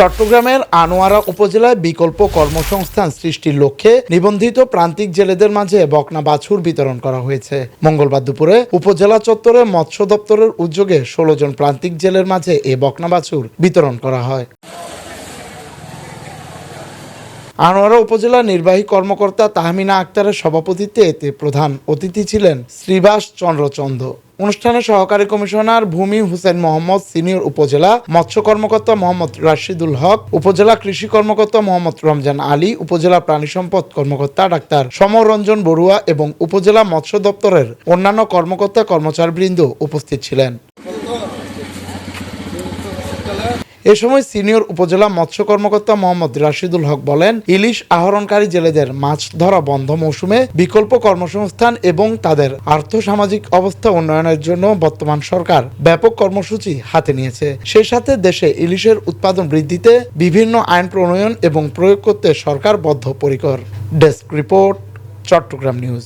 চট্টগ্রামের আনোয়ারা উপজেলায় বিকল্প কর্মসংস্থান সৃষ্টির লক্ষ্যে নিবন্ধিত প্রান্তিক জেলেদের মাঝে বকনা বাছুর বিতরণ করা হয়েছে। মঙ্গলবার দুপুরে উপজেলা চত্বরে মৎস্য দপ্তরের উদ্যোগে ষোলো জন প্রান্তিক জেলের মাঝে এ বকনা বাছুর বিতরণ করা হয়। আনোয়ারা উপজেলা নির্বাহী কর্মকর্তা তাহমিনা আক্তারের সভাপতিত্বে এতে প্রধান অতিথি ছিলেন শ্রীবাস চন্দ্র চন্দ অনুষ্ঠানে সহকারী কমিশনার ভূমি হুসেন মোহাম্মদ, সিনিয়র উপজেলা মৎস্য কর্মকর্তা মোহাম্মদ রাশিদুল হক, উপজেলা কৃষি কর্মকর্তা মোহাম্মদ রমজান আলী, উপজেলা প্রাণী সম্পদ কর্মকর্তা ডাক্তার সমরঞ্জন বড়ুয়া এবং উপজেলা মৎস্য দপ্তরের অন্যান্য কর্মকর্তা কর্মচারীবৃন্দ উপস্থিত ছিলেন। এ সময় সিনিয়র উপজেলা মৎস্য কর্মকর্তা মোহাম্মদ রাশিদুল হক বলেন, ইলিশ আহরণকারী জেলেদের মাছ ধরা বন্ধ মৌসুমে বিকল্প কর্মসংস্থান এবং তাদের আর্থসামাজিক অবস্থা উন্নয়নের জন্য বর্তমান সরকার ব্যাপক কর্মসূচি হাতে নিয়েছে। সেই সাথে দেশে ইলিশের উৎপাদন বৃদ্ধিতে বিভিন্ন আইন প্রণয়ন এবং প্রয়োগ করতে সরকার বদ্ধপরিকর। Desk report, Chattogram news.